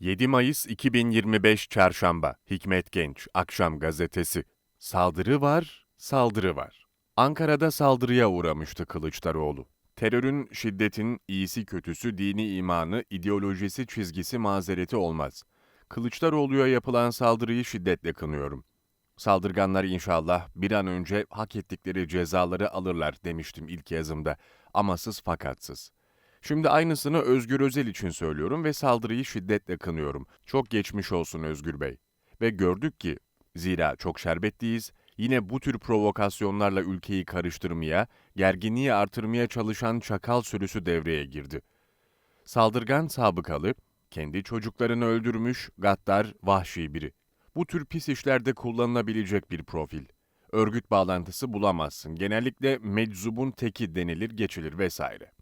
7 Mayıs 2025 Çarşamba Hikmet Genç Akşam Gazetesi Saldırı var, saldırı var. Ankara'da saldırıya uğramıştı Kılıçdaroğlu. Terörün, şiddetin iyisi kötüsü dini imanı, ideolojisi çizgisi mazereti olmaz. Kılıçdaroğlu'ya yapılan saldırıyı şiddetle kınıyorum. Saldırganlar inşallah bir an önce hak ettikleri cezaları alırlar demiştim ilk yazımda. Amasız fakatsız. Şimdi aynısını Özgür Özel için söylüyorum ve saldırıyı şiddetle kınıyorum. Çok geçmiş olsun Özgür Bey. Ve gördük ki, zira çok şerbetliyiz, yine bu tür provokasyonlarla ülkeyi karıştırmaya, gerginliği artırmaya çalışan çakal sürüsü devreye girdi. Saldırgan sabıkalı, kendi çocuklarını öldürmüş, gaddar, vahşi biri. Bu tür pis işlerde kullanılabilecek bir profil. Örgüt bağlantısı bulamazsın. Genellikle meczubun teki denilir, geçilir vesaire.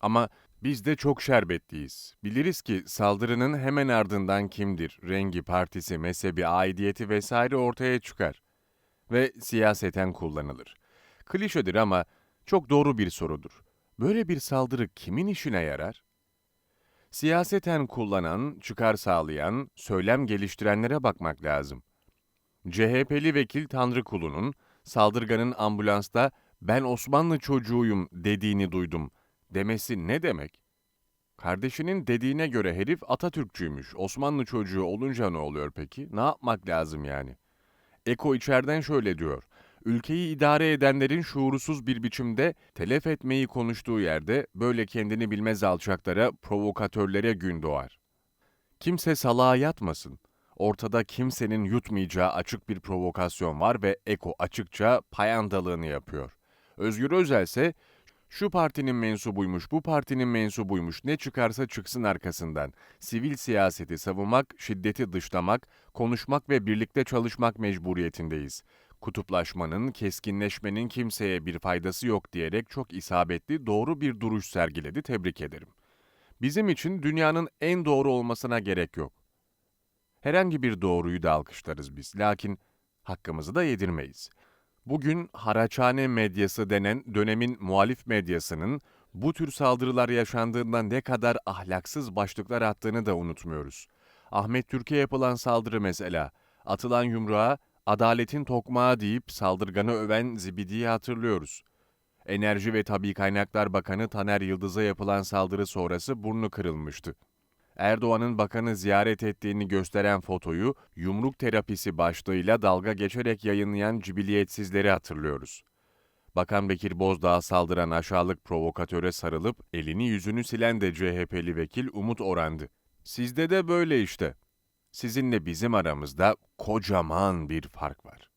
Ama biz de çok şerbetliyiz. Biliriz ki saldırının hemen ardından kimdir, rengi, partisi, mezhebi, aidiyeti vesaire ortaya çıkar. Ve siyaseten kullanılır. Klişedir ama çok doğru bir sorudur. Böyle bir saldırı kimin işine yarar? Siyaseten kullanan, çıkar sağlayan, söylem geliştirenlere bakmak lazım. CHP'li vekil Tanrı Kulu'nun saldırganın ambulansta ben Osmanlı çocuğuyum dediğini duydum demesi ne demek? Kardeşinin dediğine göre herif Atatürkçüymüş. Osmanlı çocuğu olunca ne oluyor peki? Ne yapmak lazım yani? Eko içeriden şöyle diyor. Ülkeyi idare edenlerin şuursuz bir biçimde telef etmeyi konuştuğu yerde böyle kendini bilmez alçaklara, provokatörlere gün doğar. Kimse salağa yatmasın. Ortada kimsenin yutmayacağı açık bir provokasyon var ve Eko açıkça payandalığını yapıyor. Özgür Özel ise şu partinin mensubuymuş, bu partinin mensubuymuş, ne çıkarsa çıksın arkasından. Sivil siyaseti savunmak, şiddeti dışlamak, konuşmak ve birlikte çalışmak mecburiyetindeyiz. Kutuplaşmanın, keskinleşmenin kimseye bir faydası yok diyerek çok isabetli, doğru bir duruş sergiledi, tebrik ederim. Bizim için dünyanın en doğru olmasına gerek yok. Herhangi bir doğruyu da alkışlarız biz, lakin hakkımızı da yedirmeyiz. Bugün haraçhane medyası denen dönemin muhalif medyasının bu tür saldırılar yaşandığında ne kadar ahlaksız başlıklar attığını da unutmuyoruz. Ahmet Türkiye yapılan saldırı mesela, atılan yumruğa adaletin tokmağı deyip saldırganı öven Zibidi'yi hatırlıyoruz. Enerji ve Tabi Kaynaklar Bakanı Taner Yıldız'a yapılan saldırı sonrası burnu kırılmıştı. Erdoğan'ın bakanı ziyaret ettiğini gösteren fotoyu yumruk terapisi başlığıyla dalga geçerek yayınlayan cibiliyetsizleri hatırlıyoruz. Bakan Bekir Bozdağ'a saldıran aşağılık provokatöre sarılıp elini yüzünü silen de CHP'li vekil Umut Oran'dı. Sizde de böyle işte. Sizinle bizim aramızda kocaman bir fark var.